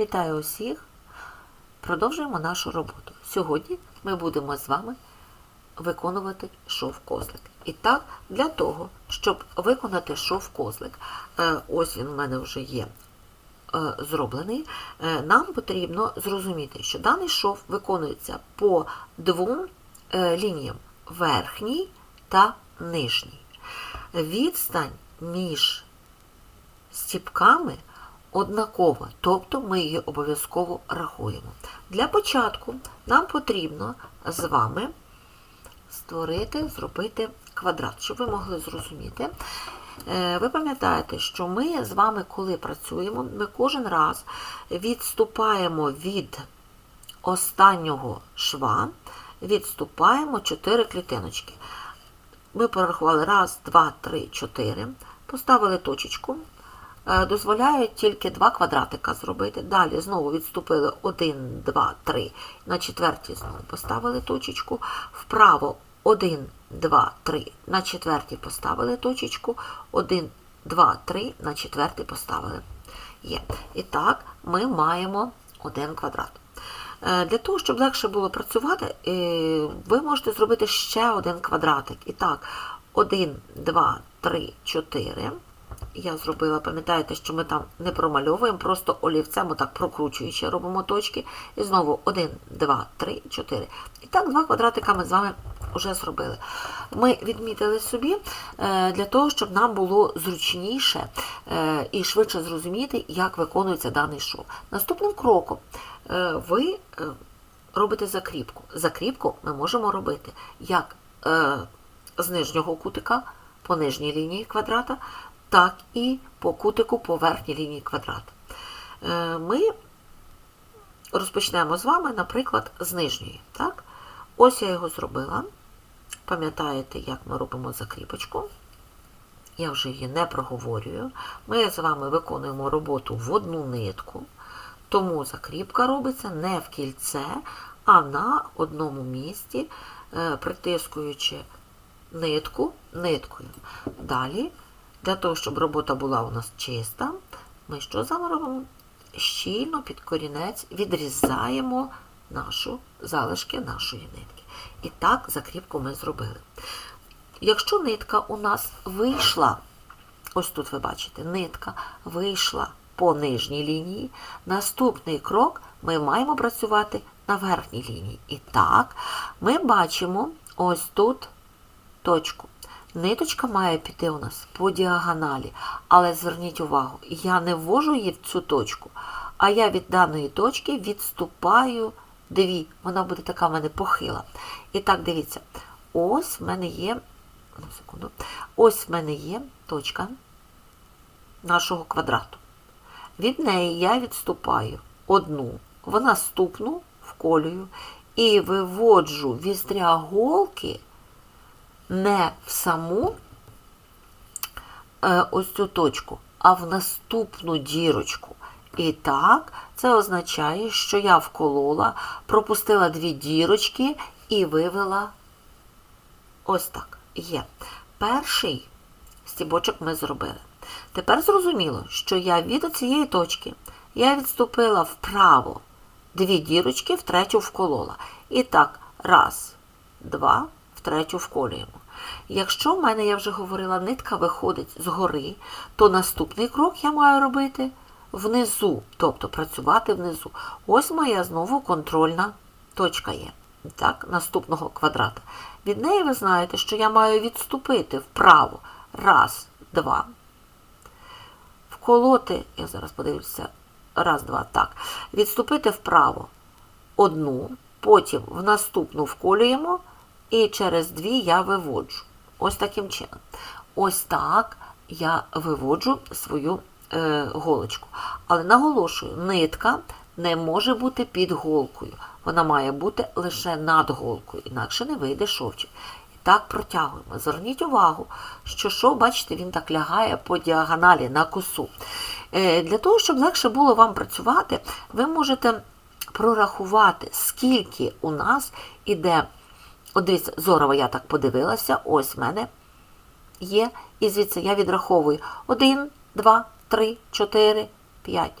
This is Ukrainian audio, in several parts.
Вітаю усіх! Продовжуємо нашу роботу. Сьогодні ми будемо з вами виконувати шов-козлик. І так, для того, щоб виконати шов-козлик, е, ось він у мене вже є е, зроблений, е, нам потрібно зрозуміти, що даний шов виконується по двом лініям верхній та нижній. Відстань між стіпками однакова, тобто ми її обов'язково рахуємо. Для початку нам потрібно з вами створити, зробити квадрат, щоб ви могли зрозуміти. Е, Ви пам'ятаєте, що ми з вами, коли працюємо, ми кожен раз відступаємо від останнього шва, відступаємо 4 клітиночки. Ми порахували раз, два, три, чотири, поставили точечку. Е, Дозволяють тільки два квадратика зробити. Далі знову відступили 1, 2, 3. На четвертій знову поставили точечку. Вправо 1, 2, 3. На четвертій поставили точечку. 1, 2, 3. На четвертій поставили. Є. І так, ми маємо один квадрат. Е, Для того, щоб легше було працювати, е, ви можете зробити ще один квадратик. І так, 1, 2, 3, 4. Я зробила, пам'ятаєте, що ми там не промальовуємо, просто олівцем, отак прокручуючи, робимо точки. І знову 1, 2, 3, 4. І так, два квадратика ми з вами вже зробили. Ми відмітили собі е, для того, щоб нам було зручніше е, і швидше зрозуміти, як виконується даний шов. Наступним кроком е, ви робите закріпку. Закріпку ми можемо робити як з нижнього кутика по нижній лінії квадрата, так і по кутику по верхній лінії квадрата. Е, Ми розпочнемо з вами, наприклад, з нижньої. Так? Ось я його зробила. Пам'ятаєте, як ми робимо закріпочку? Я вже її не проговорюю. Ми з вами виконуємо роботу в одну нитку, тому закріпка робиться не в кільце, а на одному місці, е, притискуючи нитку ниткою. Далі, для того, щоб робота була у нас чиста, ми що з? Щільно під корінець відрізаємо нашу залишки нашої нитки. І так закріпку ми зробили. Якщо нитка у нас вийшла, ось тут ви бачите, нитка вийшла по нижній лінії, наступний крок ми маємо працювати на верхній лінії. І так, ми бачимо ось тут точку. Ниточка має піти у нас по діагоналі, але зверніть увагу, я не ввожу її в цю точку, а я від даної точки відступаю дві. Вона буде така в мене похила. І так, дивіться, ось в мене є, секунду, ось в мене є точка нашого квадрату. Від неї я відступаю одну, в наступну вколюю і виводжу вістря голки не в саму е, ось цю точку, а в наступну дірочку. І так, це означає, що я вколола, пропустила дві дірочки і вивела ось так. Є. Перший стібочок ми зробили. Тепер зрозуміло, що я від цієї точки я відступила вправо дві дірочки, в третю вколола. І так, раз, два, в третю вколюємо. Якщо в мене, я вже говорила, нитка виходить згори, то наступний крок я маю робити внизу, тобто працювати внизу. Ось моя знову контрольна точка є. Так, наступного квадрата. Від неї ви знаєте, що я маю відступити вправо. Раз, два. Вколоти, я зараз подивлюся, раз, два, так. Відступити вправо одну, потім в наступну вколюємо, і через дві я виводжу. Ось таким чином. Ось так я виводжу свою е, голочку. Але наголошую, нитка не може бути під голкою. Вона має бути лише над голкою, інакше не вийде шовчик. І так протягуємо. Зверніть увагу, що шов, бачите, він так лягає по діагоналі на косу. Е, для того, щоб легше було вам працювати, ви можете прорахувати, скільки у нас іде. От дивіться, зорово я так подивилася, ось в мене є. І звідси я відраховую 1, 2, 3, 4, 5.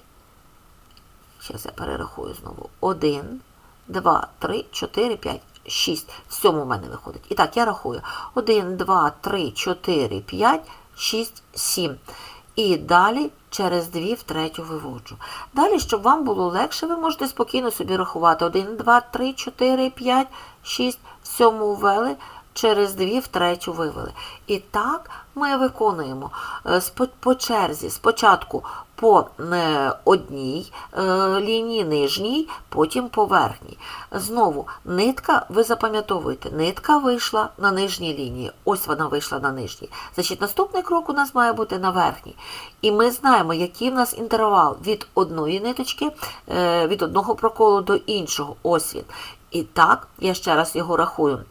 Зараз я перерахую знову. 1, 2, 3, 4, 5, 6. В в мене виходить. І так, я рахую. 1, 2, 3, 4, 5, 6, 7. І далі через 2 в третю виводжу. Далі, щоб вам було легше, ви можете спокійно собі рахувати. 1, 2, 3, 4, 5, 6, в сьому ввели, через 2 в третю вивели. І так ми виконуємо е, по черзі спочатку по е, одній е, лінії нижній, потім по верхній. Знову нитка, ви запам'ятовуєте, нитка вийшла на нижній лінії. Ось вона вийшла на нижній. Значить, наступний крок у нас має бути на верхній. І ми знаємо, який в нас інтервал від одної ниточки, е, від одного проколу до іншого. Ось він. І так, я ще раз його рахую.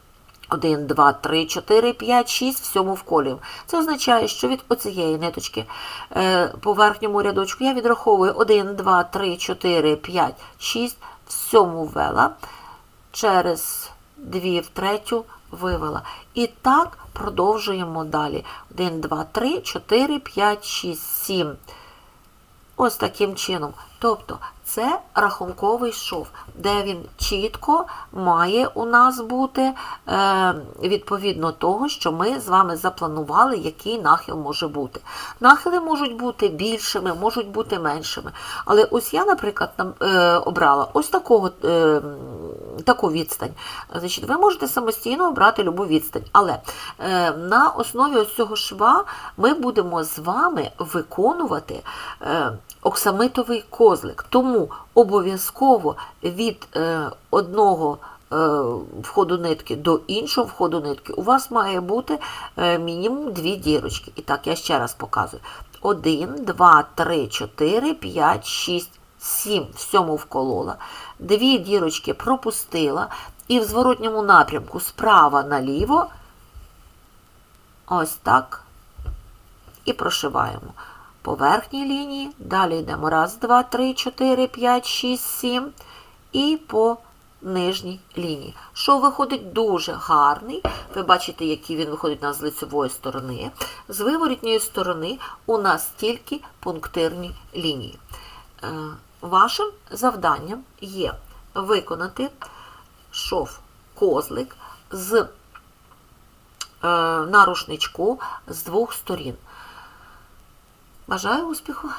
1, 2, 3, 4, 5, 6 в сьому вколів. Це означає, що від оцієї ниточки е, по верхньому рядочку я відраховую 1, 2, 3, 4, 5, 6 в сьому ввела, через 2 в третю вивела. І так продовжуємо далі. 1, 2, 3, 4, 5, 6, 7. Ось таким чином. Тобто це рахунковий шов, де він чітко має у нас бути е, відповідно того, що ми з вами запланували, який нахил може бути. Нахили можуть бути більшими, можуть бути меншими. Але ось я, наприклад, е, обрала ось такого, е, таку відстань. Значить, ви можете самостійно обрати любу відстань. Але е, на основі ось цього шва ми будемо з вами виконувати. Е, оксамитовий козлик. Тому обов'язково від е, одного е, входу нитки до іншого входу нитки у вас має бути е, мінімум дві дірочки. І так, я ще раз показую. 1, 2, 3, 4, 5, 6, 7. В сьому вколола. Дві дірочки пропустила. І в зворотньому напрямку справа наліво. Ось так. І прошиваємо по верхній лінії, далі йдемо раз, два, три, чотири, п'ять, шість, сім і по нижній лінії. Шов виходить дуже гарний. Ви бачите, який він виходить у з лицевої сторони. З виворітньої сторони у нас тільки пунктирні лінії. Вашим завданням є виконати шов козлик з е, на рушничку з двох сторін. Бажаю успіху!